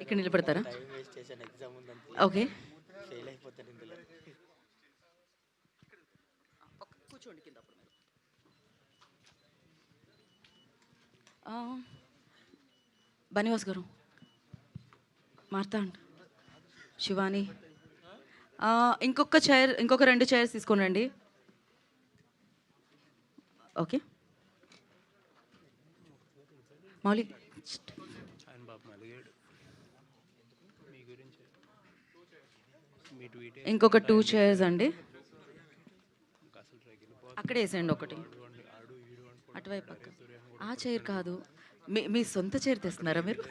ఇక్కడ నిలబడతారా? Okay. Fail అయిపోతాను ఇందులో. కూర్చోండి కింద అప్పుడు మీరు. బనివాస్ గారు మార్తాండ్ శివాని. ఆ, ఇంకొక చైర్ ఇంకొక రెండు చైర్స్ తీసుకొని రండి. ఓకే. మౌలి ఆయన పాపం అలిగాడు మీ గురించి మీ ట్వీట్ ఇంకొక టూ చైర్స్ అండి. అక్కడ అక్కడే వేసేయండి ఒకటి. అటువైపు పక్క. ఆ చైర్ కాదు. మీ మీ సొంత చైర్ తెస్తున్నారా మీరు?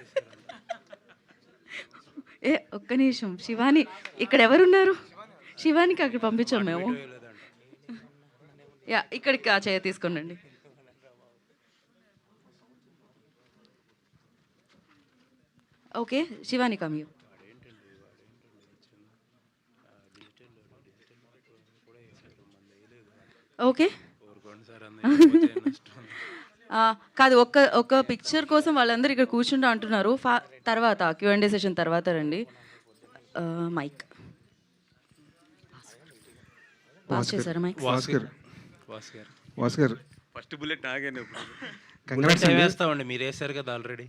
ఏ ఒక్క నిమిషం. శివాని ఇక్కడ ఎవరున్నారు? శివానికి అక్కడ పంపించాం మేము. యా ఇక్కడికి ఆ చైర్ తీసుకోండి ఓకే శివాని కమ్ ఓకే. కాదు ఒక్క ఒక్క పిక్చర్ కోసం వాళ్ళందరూ ఇక్కడ కూర్చుంటా అంటున్నారు. ఫా తర్వాత క్యూఎండే సెషన్ తర్వాత రండి. మైక్ పాస్ చేశారా మైక్ భాస్కర్ వాస్ గారు భాస్కర్ ఫస్ట్ బుల్లెట్ నాగానే బుల్లెట్ వేస్తామండి మీరు వేసారు కదా ఆల్రెడీ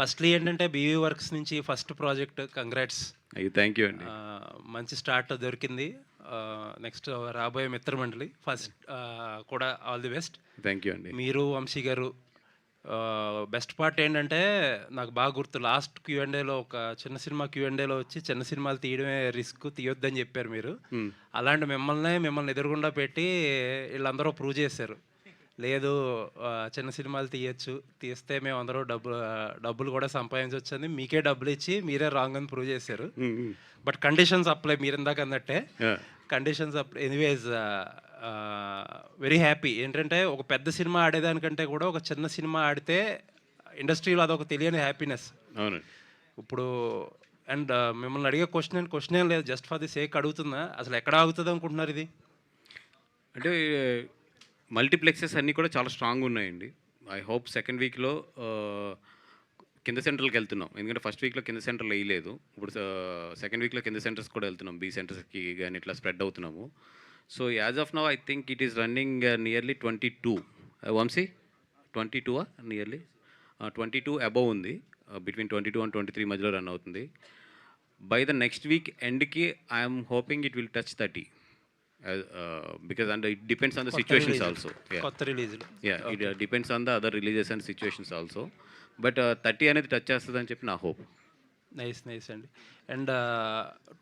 ఫస్ట్లీ ఏంటంటే బీవీ వర్క్స్ నుంచి first project congrats thank you అండి. మంచి స్టార్ట్ దొరికింది. నెక్స్ట్ రాబోయే మిత్రమండలి ఫస్ట్ కూడా all the best thank you అండి. మీరు వంశీ గారు బెస్ట్ పార్ట్ ఏంటంటే నాకు బాగా గుర్తు లాస్ట్ క్యూఎండేలో ఒక చిన్న సినిమా క్యూఎండేలో వచ్చి చిన్న సినిమాలు తీయడమే రిస్క్ తీయొద్దని చెప్పారు మీరు. అలాంటి మిమ్మల్ని మిమ్మల్ని ఎదురుగుండా పెట్టి వీళ్ళందరూ ప్రూవ్ చేశారు. లేదు చిన్న సినిమాలు తీయచ్చు. తీస్తే మేము అందరూ డబ్బు ఆ, డబ్బులు కూడా సంపాదించవచ్చు అని మీకే డబ్బులు ఇచ్చి మీరే రాంగ్ అని ప్రూవ్ చేశారు. బట్ కండిషన్స్ అప్లై మీరు ఇందాక అన్నట్టే. Conditions apply anyways very happy ఏంటంటే ఒక పెద్ద సినిమా ఆడేదానికంటే కూడా ఒక చిన్న సినిమా ఆడితే ఇండస్ట్రీలో అదొక తెలియని హ్యాపీనెస్ ఇప్పుడు అండ్ మిమ్మల్ని అడిగే క్వశ్చన్ అండ్ క్వశ్చన్ ఏం లేదు. జస్ట్ ఫర్ ది సేక్ అడుగుతుందా అసలు ఎక్కడ ఆగుతుంది అనుకుంటున్నారు ఇది? అంటే మల్టీప్లెక్సెస్ అన్నీ కూడా చాలా స్ట్రాంగ్ ఉన్నాయండి. ఐ హోప్ సెకండ్ వీక్లో కింద సెంటర్కి వెళ్తున్నాం. ఎందుకంటే ఫస్ట్ వీక్లో కింద సెంటర్లో వేయలేదు. ఇప్పుడు సెకండ్ వీక్లో కింద సెంటర్స్ కూడా వెళ్తున్నాం. బీ సెంటర్స్కి కానీ ఇట్లా స్ప్రెడ్ అవుతున్నాము. So as of now I think it is running nearly twenty two Vamsi twenty two nearly twenty two above ఉంది. Between twenty two and twenty three మధ్యలో రన్ అవుతుంది. By the next week ఎండ్కి I'm hoping it will touch thirty because and it depends on the situations also కొత్త రిలీజ్లు yeah it depends on the other releases and situations also but thirty అనేది touch చేస్తుంది అని చెప్పి నా hope nice nice అండి. And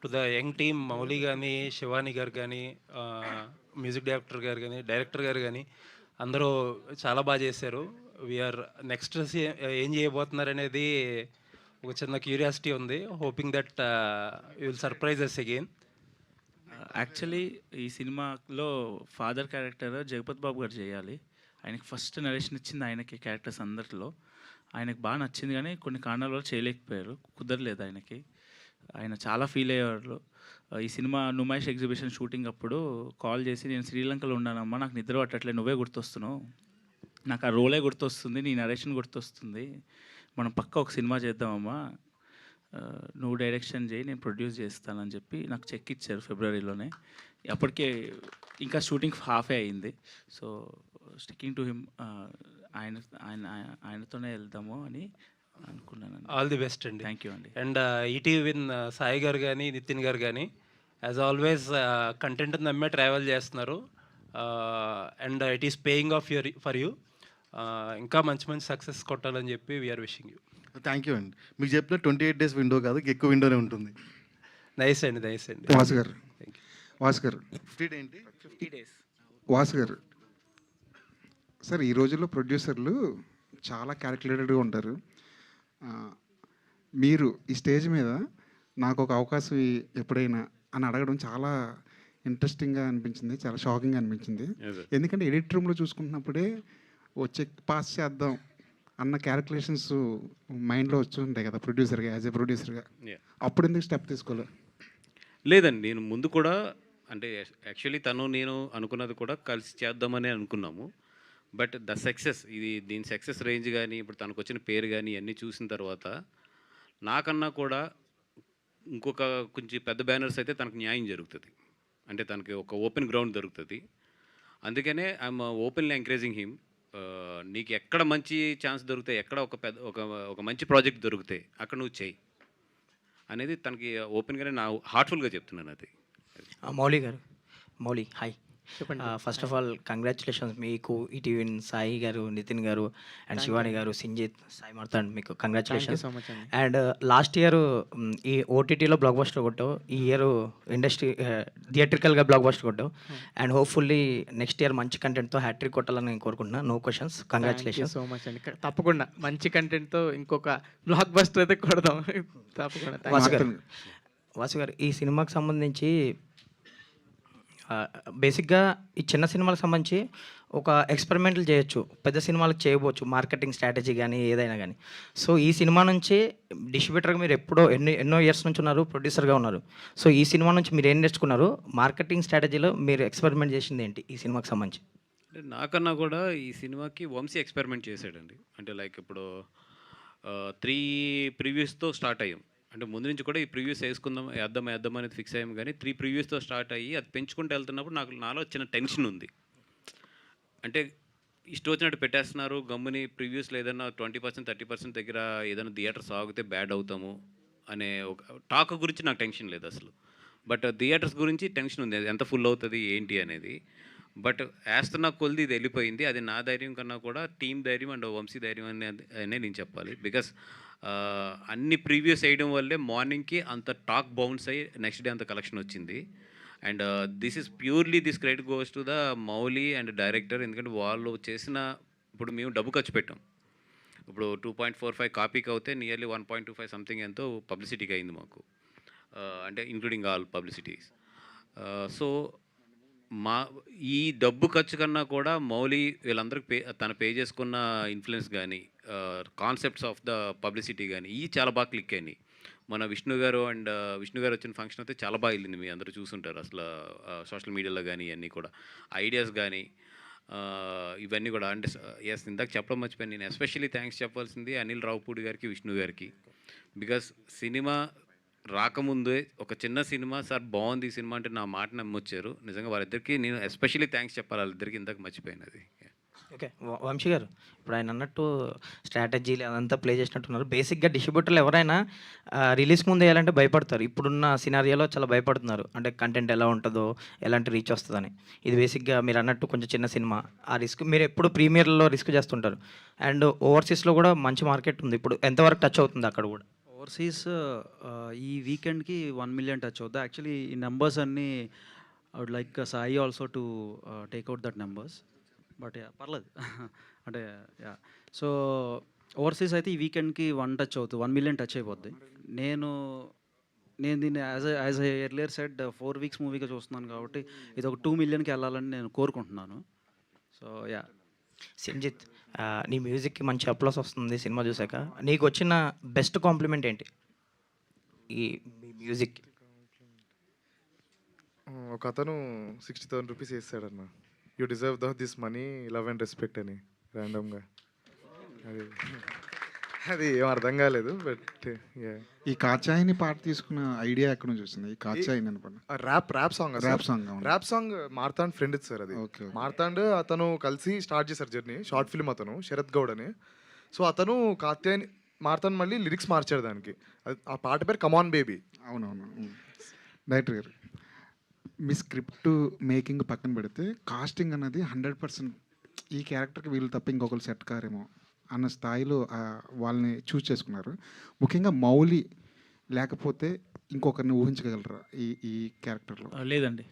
to the young team Mouli కానీ శివాని గారు కానీ మ్యూజిక్ డైరెక్టర్ గారు కానీ డైరెక్టర్ గారు కానీ అందరూ చాలా బాగా చేశారు. వీఆర్ నెక్స్ట్ ఏం చేయబోతున్నారు అనేది ఒక చిన్న క్యూరియాసిటీ ఉంది. Hoping that you will surprise us again actually ఈ సినిమాలో ఫాదర్ క్యారెక్టర్ జగపత్ బాబు గారు చేయాలి. ఆయనకి ఫస్ట్ నరేషన్ ఇచ్చింది ఆయనకి క్యారెక్టర్స్ అందరిలో. ఆయనకు బాగా నచ్చింది కానీ కొన్ని కారణాల వల్ల చేయలేకపోయారు. కుదరలేదు ఆయనకి. ఆయన చాలా ఫీల్ అయ్యేవాళ్ళు ఈ సినిమా నుమాయిష్ ఎగ్జిబిషన్ షూటింగ్ అప్పుడు కాల్ చేసి నేను శ్రీలంకలో ఉన్నానమ్మా నాకు నిద్ర పట్టట్లే నువ్వే గుర్తొస్తున్నావు. నాకు ఆ రోలే గుర్తొస్తుంది నీ నరేషన్ గుర్తొస్తుంది. మనం పక్క ఒక సినిమా చేద్దామమ్మా. నువ్వు డైరెక్షన్ చేయి నేను ప్రొడ్యూస్ చేస్తానని చెప్పి నాకు చెక్ ఇచ్చారు ఫిబ్రవరిలోనే. అప్పటికే ఇంకా షూటింగ్ హాఫే అయింది. సో స్టిక్కింగ్ టు హిమ్ ఆయన ఆయన ఆయన- ఆయనతోనే వెళ్దాము అని అనుకున్నాను ఆల్ ది బెస్ట్ అండి. థ్యాంక్ యూ అండి. అండ్ ఈటీవీ విన్ సాయి గారు కానీ నితిన్ గారు కానీ యాజ్ ఆల్వేస్ కంటెంట్ నమ్మే ట్రావెల్ చేస్తున్నారు. And it is paying off your for you ఇంకా మంచి మంచి సక్సెస్ కొట్టాలని చెప్పి we're wishing you thank you అండి. మీకు చెప్పిన ట్వంటీ ఎయిట్ డేస్ విండో కాదు ఎక్కువ విండోనే ఉంటుంది. నైస్ అండి నైస్ అండి. Bhaskar thank you Bhaskar fifty ఏంటి? ఫిఫ్టీ డేస్ భాస్కర్ సార్ ఈ రోజుల్లో ప్రొడ్యూసర్లు చాలా క్యాలిక్యులేటెడ్గా ఉంటారు. మీరు ఈ స్టేజ్ మీద నాకు ఒక అవకాశం ఎప్పుడైనా అని అడగడం చాలా ఇంట్రెస్టింగ్గా అనిపించింది చాలా షాకింగ్ అనిపించింది. ఎందుకంటే ఎడిట్ రూమ్లో చూసుకుంటున్నప్పుడే వచ్చే పాస్ చేద్దాం. అన్న క్యాలిక్యులేషన్స్ మైండ్లో వచ్చి ఉంటాయి కదా ప్రొడ్యూసర్గా యాజ్ ఏ ప్రొడ్యూసర్గా. అప్పుడు ఎందుకు స్టెప్ తీసుకోలే? లేదండి నేను ముందు కూడా అంటే యాక్చువల్లీ తను నేను అనుకున్నది కూడా కలిసి చేద్దామని అనుకున్నాము. బట్ ద సక్సెస్ ఇది దీని సక్సెస్ రేంజ్ కానీ ఇప్పుడు తనకు వచ్చిన పేరు కానీ ఇవన్నీ చూసిన తర్వాత నాకన్నా కూడా ఇంకొక కొంచెం పెద్ద బ్యానర్స్ అయితే తనకు న్యాయం జరుగుతుంది. అంటే తనకి ఒక ఓపెన్ గ్రౌండ్ దొరుకుతుంది. అందుకనే ఐఎమ్ ఓపెన్లీ ఎంకరేజింగ్ హిమ్ నీకు ఎక్కడ మంచి ఛాన్స్ దొరికితే ఎక్కడ ఒక పెద్ద ఒక ఒక మంచి ప్రాజెక్ట్ దొరికితే అక్కడ నువ్వు చెయ్యి అనేది తనకి ఓపెన్గానే నా హార్ట్ఫుల్గా చెప్తున్నాను అది. ఆ, మౌలి గారు మౌలి హాయ్. చెప్పండి. ఫస్ట్ ఆఫ్ ఆల్ కంగ్రాచులేషన్స్ మీకు ఈటీవీ సాయి గారు నితిన్ గారు అండ్ శివాని గారు సింజిత్ సాయి మార్తాండ్ మీకు కంగ్రాచులేషన్స్ మచ్ అండి. లాస్ట్ ఇయర్ ఈ ఓటీటీలో బ్లాక్ బస్టర్ కొట్టావు. ఈ ఇయర్ ఇండస్ట్రీ థియేట్రికల్గా బ్లాక్ బస్టర్ కొట్టావు. అండ్ హోప్ఫుల్లీ నెక్స్ట్ ఇయర్ మంచి కంటెంట్తో హ్యాట్రిక్ కొట్టాలని నేను కోరుకుంటున్నాను no questions congratulations so much అండి. తప్పకుండా మంచి కంటెంట్తో ఇంకొక బ్లాక్ బస్టర్ అయితే కొడదాం. తప్పకుండా. వాసు గారు ఈ సినిమాకి సంబంధించి బేసిక్గా ఈ చిన్న సినిమాలకు సంబంధించి ఒక ఎక్స్పెరిమెంట్లు చేయొచ్చు పెద్ద సినిమాలకు చేయవచ్చు మార్కెటింగ్ స్ట్రాటజీ కానీ ఏదైనా కానీ సో ఈ సినిమా నుంచి డిస్ట్రిబ్యూటర్గా మీరు ఎప్పుడో ఎన్నో ఎన్నో ఇయర్స్ నుంచి ఉన్నారు ప్రొడ్యూసర్గా ఉన్నారు. సో ఈ సినిమా నుంచి మీరు ఏం నేర్చుకున్నారు? మార్కెటింగ్ స్ట్రాటజీలో మీరు ఎక్స్పెరిమెంట్ చేసింది ఏంటి ఈ సినిమాకి సంబంధించి? అంటే నాకన్నా కూడా ఈ సినిమాకి వంశీ ఎక్స్పెరిమెంట్ చేశాడండి. అంటే లైక్ ఇప్పుడు త్రీ ప్రివ్యూస్తో స్టార్ట్ అయ్యాం. అంటే ముందు నుంచి కూడా ఈ ప్రివ్యూస్ వేసుకుందాం వేద్దాం వేద్దాం అనేది ఫిక్స్ అయ్యాము కానీ త్రీ ప్రివ్యూస్తో స్టార్ట్ అయ్యి అది పెంచుకుంటూ వెళ్తున్నప్పుడు నాకు నాలో చిన్న టెన్షన్ ఉంది. అంటే ఇష్టం వచ్చినట్టు పెట్టేస్తున్నారు గమ్ముని ప్రివ్యూస్లో ఏదైనా ట్వంటీ పర్సెంట్ థర్టీ పర్సెంట్ దగ్గర ఏదైనా థియేటర్స్ ఆగితే బ్యాడ్ అవుతాము అనే ఒక టాక్ గురించి నాకు టెన్షన్ లేదు అసలు. బట్ థియేటర్స్ గురించి టెన్షన్ ఉంది అది ఎంత ఫుల్ అవుతుంది ఏంటి అనేది. బట్ వేస్తున్న కొలిది ఇది వెళ్ళిపోయింది అది నా ధైర్యం కన్నా కూడా టీం ధైర్యం అండ్ వంశీ ధైర్యం అనే అనే నేను చెప్పాలి. బికాస్ అన్ని ప్రీవియస్ వేయడం వల్లే మార్నింగ్కి అంత టాక్ బౌన్స్ అయ్యి నెక్స్ట్ డే అంత కలెక్షన్ వచ్చింది. And this is purely this credit goes to the Mouli and director. ఎందుకంటే వాళ్ళు చేసిన ఇప్పుడు మేము డబ్బు ఖర్చు పెట్టాం. ఇప్పుడు టూ పాయింట్ ఫోర్ ఫైవ్ కాపీకి అవుతే nearly one point two five something ఎంతో పబ్లిసిటీకి అయింది మాకు. అంటే ఇంక్లూడింగ్ ఆల్ పబ్లిసిటీస్. సో మా ఈ డబ్బు ఖర్చు కన్నా కూడా మౌలి వీళ్ళందరికీ పే తన పే చేసుకున్న ఇన్ఫ్లుయెన్స్ కానీ కాన్సెప్ట్స్ ఆఫ్ ద పబ్లిసిటీ కానీ ఇవి చాలా బాగా క్లిక్ అయినాయి. మన విష్ణు గారు అండ్ విష్ణు గారు వచ్చిన ఫంక్షన్ అయితే చాలా బాగా వెళ్ళింది మీ అందరూ చూసుంటారు అసలు సోషల్ మీడియాలో కానీ ఇవన్నీ కూడా. ఐడియాస్ కానీ ఇవన్నీ కూడా అంటే ఎస్ ఇందాక చెప్పడం మర్చిపోయాను నేను. ఎస్పెషల్లీ థ్యాంక్స్ చెప్పాల్సింది అనిల్ రావుపూడి గారికి విష్ణు గారికి. బికాస్ సినిమా రాకముందే ఒక చిన్న సినిమా సార్ బాగుంది ఈ సినిమా అంటే నా మాట నమ్మొచ్చారు. నిజంగా వాళ్ళిద్దరికి నేను ఎస్పెషల్లీ థ్యాంక్స్ చెప్పాలి వాళ్ళిద్దరికి ఇందాక మర్చిపోయినది. ఓకే. వంశీ గారు ఇప్పుడు ఆయన అన్నట్టు స్ట్రాటజీలు అదంతా ప్లే చేసినట్టున్నారు. బేసిక్గా డిస్ట్రిబ్యూటర్లు ఎవరైనా రిలీజ్ ముందు వేయాలంటే భయపడతారు. ఇప్పుడున్న సినారియోలో చాలా భయపడుతున్నారు. అంటే కంటెంట్ ఎలా ఉంటుందో ఎలాంటి రీచ్ వస్తుందని. ఇది బేసిక్గా మీరు అన్నట్టు కొంచెం చిన్న సినిమా. ఆ రిస్క్ మీరు ఎప్పుడు ప్రీమియర్లో రిస్క్ చేస్తుంటారు. అండ్ ఓవర్సీస్లో కూడా మంచి మార్కెట్ ఉంది. ఇప్పుడు ఎంతవరకు టచ్ అవుతుంది అక్కడ కూడా? ఓవర్సీస్ uh, ఈ వీకెండ్కి వన్ మిలియన్ టచ్ అవుతుంది యాక్చువల్లీ ఈ నెంబర్స్ అన్నీ I would like Sai also to take out that numbers but పర్లేదు. అంటే యా సో ఓవర్సీస్ అయితే ఈ వీకెండ్కి వన్ టచ్ అవుతుంది వన్ మిలియన్ టచ్ అయిపోద్ది. నేను నేను దీన్ని as as earlier said four weeks మూవీగా చూస్తున్నాను కాబట్టి ఇది ఒక టూ మిలియన్కి వెళ్ళాలని నేను కోరుకుంటున్నాను. సో యా సింజిత్ నీ మ్యూజిక్కి మంచి అప్లాస్ వస్తుంది సినిమా చూసాక. నీకు వచ్చిన బెస్ట్ కాంప్లిమెంట్ ఏంటి? ఈ మీ మ్యూజిక్ ఒక అతను sixty thousand rupees వేస్తాడన్న. You deserve the this money love and respect అని ర్యాండమ్గా. అది. అది ఏం అర్థం కాలేదు బట్ ఈ కాచాయిని పాట తీసుకున్న ఐడియా ఎక్కడ నుంచి వచ్చింది? ఈ కాచాయిని అని పాట rap rap song rap song. Rap song Marthand friend sir అది. మార్తాండ్ అతను కలిసి స్టార్ట్ చేశారు జర్నీ షార్ట్ ఫిల్మ్ అతను శరత్ గౌడ్ అని. సో అతను కాత్యాయని మార్తాండ్ మళ్ళీ లిరిక్స్ మార్చాడు దానికి. ఆ పాట పేరు కమాన్ బేబీ అవునవును. డైరెక్టర్ గారు మీ స్క్రిప్ట్ మేకింగ్ పక్కన పెడితే కాస్టింగ్ అన్నది హండ్రెడ్ పర్సెంట్ ఈ క్యారెక్టర్కి వీళ్ళు తప్ప ఇంకొకరు సెట్ కారేమో. అన్న స్థాయిలో వాళ్ళని చూస్ చేసుకున్నారు. ముఖ్యంగా మౌలి లేకపోతే ఇంకొకరిని ఊహించగలరా ఈ ఈ క్యారెక్టర్లో? లేదండి.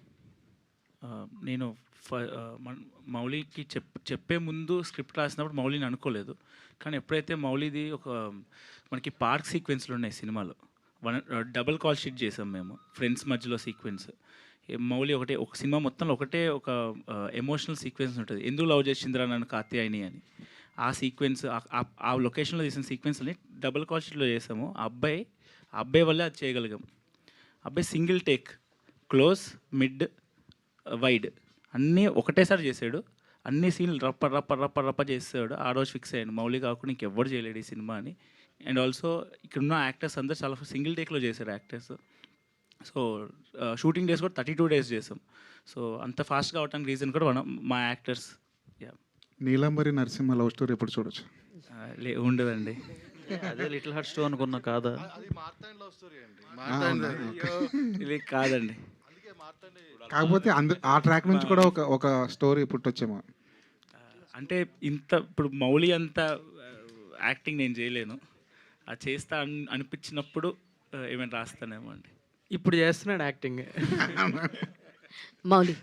నేను ఫ- మౌలికి చెప్ చెప్పే ముందు స్క్రిప్ట్ రాసినప్పుడు మౌలిని అనుకోలేదు. కానీ ఎప్పుడైతే మౌలిది ఒక మనకి పార్క్ సీక్వెన్స్లు ఉన్నాయి సినిమాలో వన్ డబుల్ కాల్ షీట్ చేసాం మేము ఫ్రెండ్స్ మధ్యలో సీక్వెన్స్. మౌలి ఒకటే ఒక సినిమా మొత్తంలో ఒకటే ఒక ఎమోషనల్ సీక్వెన్స్ ఉంటుంది. ఎందుకు లవ్ చేసిందిరా నన్ను కాత్యాయని అని. ఆ సీక్వెన్స్ ఆ లొకేషన్లో తీసిన సీక్వెన్స్ని డబుల్ కాస్ట్లో చేసాము. ఆ అబ్బాయి ఆ అబ్బాయి వల్లే అది చేయగలిగాం. అబ్బాయి single take close mid wide అన్నీ ఒకటేసారి చేసాడు. అన్ని సీన్లు రప్ప రప్ప రప్ప రప్ప చేస్తాడు ఆ రోజు ఫిక్స్ అయ్యాను మౌలి కాకుండా ఇంకెవ్వరు చేయలేడు ఈ సినిమా అని. అండ్ ఆల్సో ఇక్కడున్న యాక్టర్స్ అందరూ చాలా సింగిల్ టేక్లో చేశారు యాక్టర్స్ సో షూటింగ్ డేస్ కూడా థర్టీ టూ డేస్ చేసాం. సో అంత ఫాస్ట్ కావడానికి రీజన్ కూడా మనం మా actors Neelambari Narasimha love story ఎప్పుడు చూడొచ్చు? లే ఉండదండి. అదే లిటిల్ హార్ట్ స్టో అనుకున్నా కాదా? ఇది కాదండి. కాకపోతే అందు ఆ ట్రాక్ నుంచి కూడా ఒక ఒక స్టోరీ పుట్టొచ్చేమో. అంటే ఇంత ఇప్పుడు మౌలి అంత యాక్టింగ్ నేను చేయలేను. అది చేస్తా అని అనిపించినప్పుడు ఏమైనా రాస్తానేమో అండి. ఇప్పుడు చేస్తున్నాడు యాక్టింగ్. మౌలి